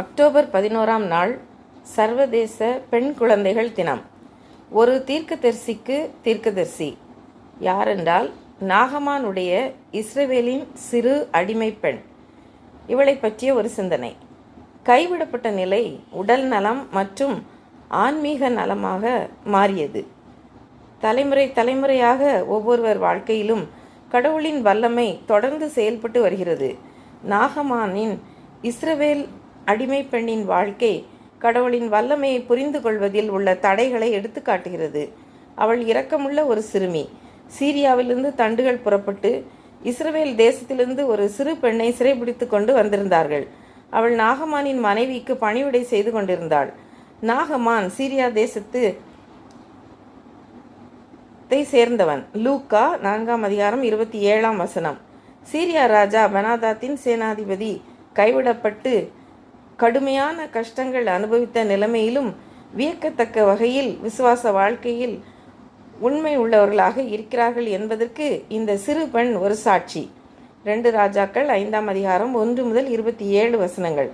October பதினோராம் நாள் சர்வதேச பெண் குழந்தைகள் தினம். ஒரு தீர்க்கதரிசிக்கு தீர்க்கதரிசி. யாரென்றால் நாகமானுடைய இஸ்ரவேலின் சிறு அடிமை பெண். இவளை பற்றிய ஒரு சிந்தனை. கைவிடப்பட்ட நிலை உடல் நலம் மற்றும் ஆன்மீக நலமாக மாறியது. தலைமுறை தலைமுறையாக ஒவ்வொருவர் வாழ்க்கையிலும் கடவுளின் வல்லமை தொடர்ந்து செயல்பட்டு வருகிறது. நாகமானின் இஸ்ரவேல் அடிமை பெண்ணின் வாழ்க்கை கடவுளின் வல்லமையை புரிந்து கொள்வதில் உள்ள தடைகளை எடுத்து காட்டுகிறது. அவள் இரக்கமுள்ள ஒரு சிறுமி. சீரியாவிலிருந்து தண்டுகள் புறப்பட்டு இஸ்ரேல் தேசத்திலிருந்து ஒரு சிறு பெண்ணை சிறைபிடித்து கொண்டு வந்திருந்தார்கள். அவள் நாகமானின் மனைவிக்கு பணிவிடை செய்து கொண்டிருந்தாள். நாகமான் சீரியா தேசத்து சேர்ந்தவன். லூக்கா நான்காம் அதிகாரம் இருபத்தி ஏழாம் வசனம். சீரியா ராஜா பெனாதாத்தின் சேனாதிபதி கைவிடப்பட்டு கடுமையான கஷ்டங்கள் அனுபவித்த நிலைமையிலும் வியக்கத்தக்க வகையில் விசுவாச வாழ்க்கையில் உண்மை உள்ளவர்களாக இருக்கிறார்கள் என்பதற்கு இந்த சிறு பெண் ஒரு சாட்சி. ரெண்டு ராஜாக்கள் ஐந்தாம் அதிகாரம் ஒன்று முதல் இருபத்தி ஏழு வசனங்கள்.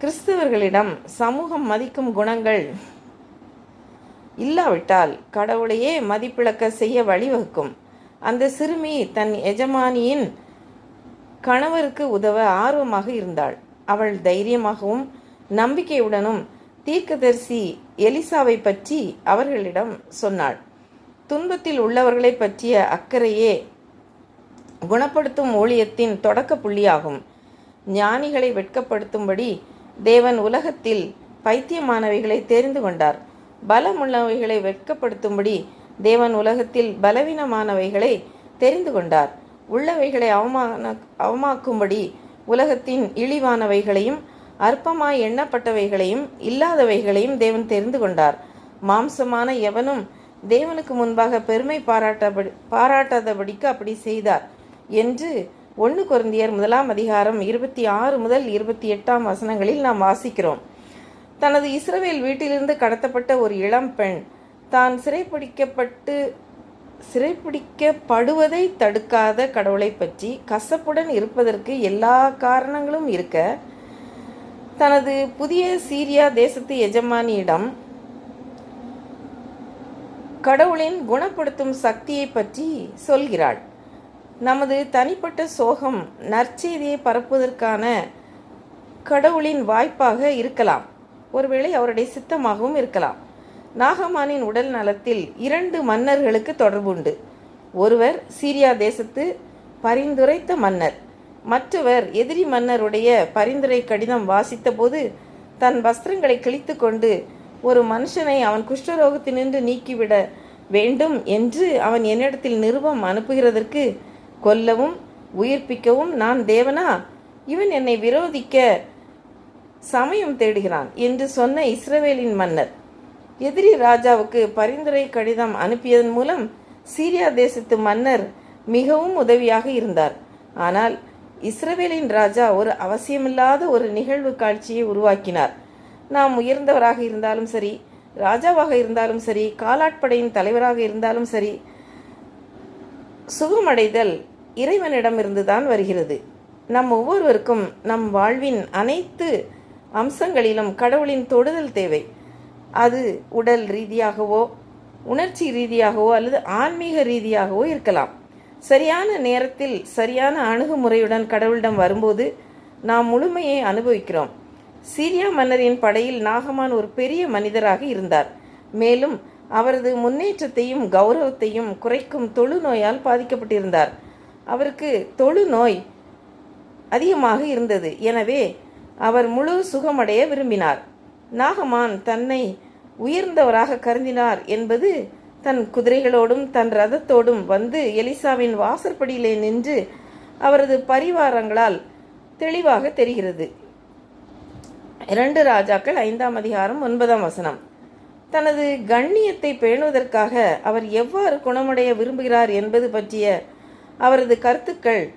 கிறிஸ்தவர்களிடம் சமூகம் மதிக்கும் குணங்கள் இல்லாவிட்டால் கடவுளையே மதிப்பிழக்க செய்ய வழிவகுக்கும். அந்த சிறுமி தன் எஜமானியின் கணவருக்கு உதவ ஆர்வமாக இருந்தாள். அவள் தைரியமாகவும் நம்பிக்கையுடனும் தீர்க்கதரிசி எலிசாவை பற்றி அவர்களிடம் சொன்னாள். துன்பத்தில் உள்ளவர்களை பற்றிய அக்கறையே குணப்படுத்தும் ஊழியத்தின் தொடக்க புள்ளியாகும். ஞானிகளை வெட்கப்படுத்தும்படி தேவன் உலகத்தில் பைத்தியமானவைகளை தெரிந்து கொண்டார். பலமுள்ளவைகளை வெட்கப்படுத்தும்படி தேவன் உலகத்தில் பலவீனமானவைகளை தெரிந்து கொண்டார். உள்ளவைகளை அவமான அவமாக்கும்படி உலகத்தின் இழிவானவைகளையும் அற்பமாய் எண்ணப்பட்டவைகளையும் இல்லாதவைகளையும் தேவன் தெரிந்து கொண்டார். மாம்சமான எவனும் தேவனுக்கு முன்பாக பெருமை பாராட்டபடி பாராட்டாதபடிக்கு அப்படி செய்தார் என்று ஒன்று குருந்தியர் முதலாம் அதிகாரம் இருபத்தி ஆறு முதல் இருபத்தி எட்டாம் வசனங்களில் நாம் வாசிக்கிறோம். தனது இஸ்ரவேல் வீட்டிலிருந்து கடத்தப்பட்ட ஒரு இளம் பெண் தான் சிறைப்பிடிக்கப்பட்டு சிறைப்பிடிக்கப்படுவதை தடுக்காத கடவுளை பற்றி கசப்புடன் இருப்பதற்கு எல்லா காரணங்களும் இருக்க தனது புதிய சீரியா தேசத்து எஜமானியிடம் கடவுளின் குணப்படுத்தும் சக்தியை பற்றி சொல்கிறாள். நமது தனிப்பட்ட சோகம் நற்செய்தியை பரப்புவதற்கான கடவுளின் வாய்ப்பாக இருக்கலாம். ஒருவேளை அவருடைய சித்தமாகவும் இருக்கலாம். நாகமானின் உடல் நலத்தில் இரண்டு மன்னர்களுக்கு தொடர்புண்டு. ஒருவர் சீரியா தேசத்து பரிந்துரைத்த மன்னர். மற்றவர் எதிரி மன்னருடைய பரிந்துரை கடிதம் வாசித்தபோது தன் வஸ்திரங்களை கிழித்து கொண்டு ஒரு மனுஷனை அவன் குஷ்டரோகத்தினின்று நீக்கிவிட வேண்டும் என்று அவன் என்னிடத்தில் நிருபம் அனுப்புகிறதற்கு கொல்லவும் உயிர்ப்பிக்கவும் நான் தேவனா? இவன் என்னை விரோதிக்க சமயம் தேடுகிறான் என்று சொன்ன இஸ்ரவேலின் மன்னர். எதிரி ராஜாவுக்கு பரிந்துரை கடிதம் அனுப்பியதன் மூலம் சீரியா தேசத்து மன்னர் மிகவும் உதவியாக இருந்தார். ஆனால் இஸ்ரவேலின் ராஜா ஒரு அவசியமில்லாத ஒரு நிகழ்வு காட்சியை உருவாக்கினார். நாம் உயர்ந்தவராக இருந்தாலும் சரி ராஜாவாக இருந்தாலும் சரி காலாட்படையின் தலைவராக இருந்தாலும் சரி சுகமடைதல் இறைவனிடமிருந்து தான் வருகிறது. நம் ஒவ்வொருவருக்கும் நம் வாழ்வின் அனைத்து அம்சங்களிலும் கடவுளின் தொடுதல் தேவை. அது உடல் ரீதியாகவோ உணர்ச்சி ரீதியாகவோ அல்லது ஆன்மீக ரீதியாகவோ இருக்கலாம். சரியான நேரத்தில் சரியான அணுகுமுறையுடன் கடவுளிடம் வரும்போது நாம் முழுமையை அனுபவிக்கிறோம். சீரியா மன்னரின் படையில் நாகமான் ஒரு பெரிய மனிதராக இருந்தார். மேலும் அவரது முன்னேற்றத்தையும் கௌரவத்தையும் குறைக்கும் தொழுநோயால் பாதிக்கப்பட்டிருந்தார். அவருக்கு தொழுநோய் அதிகமாக இருந்தது. எனவே அவர் முழு சுகமடைய விரும்பினார். நாகமான் தன்னை உயர்ந்தவராக கருதினார் என்பது தன் குதிரைகளோடும் தன் ரதத்தோடும் வந்து எலிசாவின் வாசற்படியிலே நின்று அவரது பரிவாரங்களால் தெளிவாக தெரிகிறது. இரண்டு ராஜாக்கள் ஐந்தாம் அதிகாரம் ஒன்பதாம் வசனம். தனது கண்ணியத்தை பேணுவதற்காக அவர் எவ்வாறு குணமடைய விரும்புகிறார் என்பது பற்றிய அவரது கருத்துக்கள்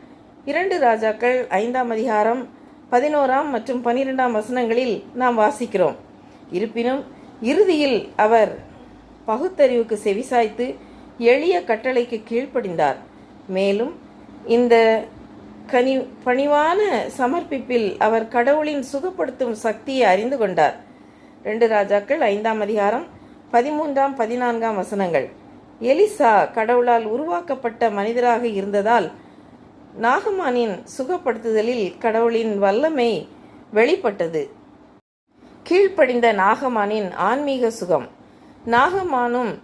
இரண்டு ராஜாக்கள் ஐந்தாம் அதிகாரம் பதினோராம் மற்றும் பனிரெண்டாம் வசனங்களில் நாம் வாசிக்கிறோம். இருப்பினும் இறுதியில் அவர் பகுத்தறிவுக்கு செவிசாய்த்து எளிய கட்டளைக்கு கீழ்ப்படிந்தார். மேலும் இந்த கனி பணிவான சமர்ப்பிப்பில் அவர் கடவுளின் சுகப்படுத்தும் சக்தியை அறிந்து கொண்டார். ரெண்டு ராஜாக்கள் ஐந்தாம் அதிகாரம் பதிமூன்றாம் பதினான்காம் வசனங்கள். எலிசா கடவுளால் உருவாக்கப்பட்ட மனிதராக இருந்ததால் நாகமானின் சுகப்படுத்துதலில் கடவுளின் வல்லமை வெளிப்பட்டது. கீழ்ப்படிந்த நாகமானின் ஆன்மீக சுகம். நாகமானும்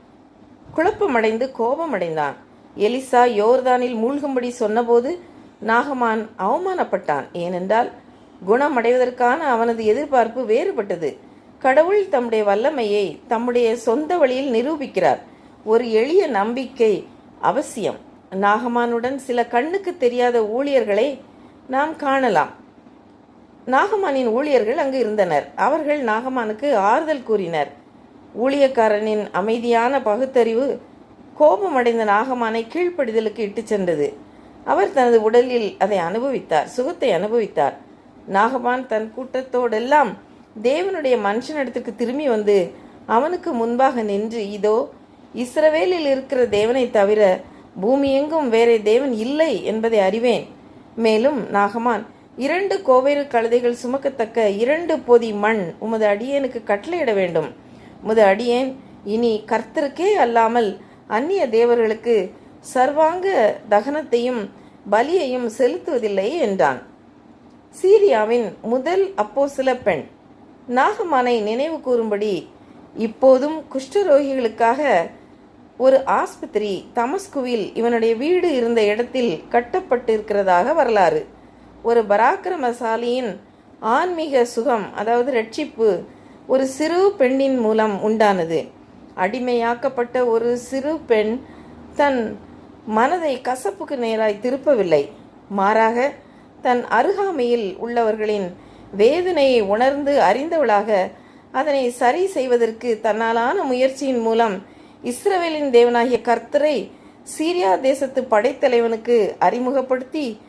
குழப்பமடைந்து கோபமடைந்தான். எலிசா யோர்தானில் மூழ்கும்படி சொன்னபோது நாகமான் அவமானப்பட்டான். ஏனென்றால் குணமடைவதற்கான அவனது எதிர்பார்ப்பு வேறுபட்டது. கடவுள் தம்முடைய வல்லமையை தம்முடைய சொந்த வழியில் நிரூபிக்கிறார். ஒரு எளிய நம்பிக்கை அவசியம். நாகமானுடன் சில கண்ணுக்கு தெரியாத ஊழியர்களை நாம் காணலாம். நாகமானின் ஊழியர்கள் அங்கு இருந்தனர். அவர்கள் நாகமானுக்கு ஆறுதல் கூறினர். ஊழியக்காரனின் அமைதியான பகுத்தறிவு கோபமடைந்த நாகமானை கீழ்ப்படிதலுக்கு இட்டுச் சென்றது. அவர் தனது உடலில் அதை அனுபவித்தார் சுகத்தை அனுபவித்தார். நாகமான் தன் கூட்டத்தோடெல்லாம் தேவனுடைய மனுஷனிடத்துக்கு திரும்பி வந்து அவனுக்கு முன்பாக நின்று இதோ இஸ்ரவேலில் இருக்கிற தேவனை தவிர பூமி எங்கும் வேறே தேவன் இல்லை என்பதை அறிவேன். மேலும் நாகமான் இரண்டு கோவேறு கழுதைகள் சுமக்கத்தக்க இரண்டு பொதி மண் உமது அடியேனுக்கு கட்டளையிட வேண்டும். உமது அடியேன் இனி கர்த்தருக்கே அல்லாமல் அந்நிய தேவர்களுக்கு சர்வாங்க தகனத்தையும் பலியையும் செலுத்துவதில்லை என்றான். சீரியாவின் முதல் அப்போ சில பெண். நாகமானை நினைவு கூறும்படி இப்போதும் குஷ்டரோகிகளுக்காக ஒரு ஆஸ்பத்திரி தமஸ்குவில் இவனுடைய வீடு இருந்த இடத்தில் கட்டப்பட்டிருக்கிறதாக வரலாறு. ஒரு பராக்கிரமசாலியின் ஆன்மீக சுகம் அதாவது ரட்சிப்பு ஒரு சிறு பெண்ணின் மூலம் உண்டானது. அடிமையாக்கப்பட்ட ஒரு சிறு பெண் தன் மனதை கசப்புக்கு நேராய் திருப்பவில்லை. மாறாக தன் அருகாமையில் உள்ளவர்களின் வேதனையை உணர்ந்து அறிந்தவளாக அதனை சரி செய்வதற்கு தன்னாலான முயற்சியின் மூலம் இஸ்ரவேலின் தேவனாகிய கர்த்தரை சீரியா தேசத்து படைத்தலைவனுக்கு அறிமுகப்படுத்தி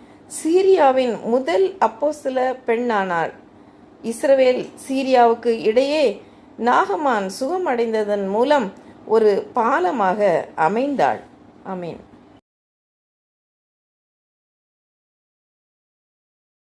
சீரியாவின் முதல் அப்போசில பெண்ணானாள் இஸ்ரவேல் சீரியாவுக்கு இடையே நாகமான் சுகமடைந்ததன் மூலம் ஒரு பாலமாக அமைந்தாள். அமீன்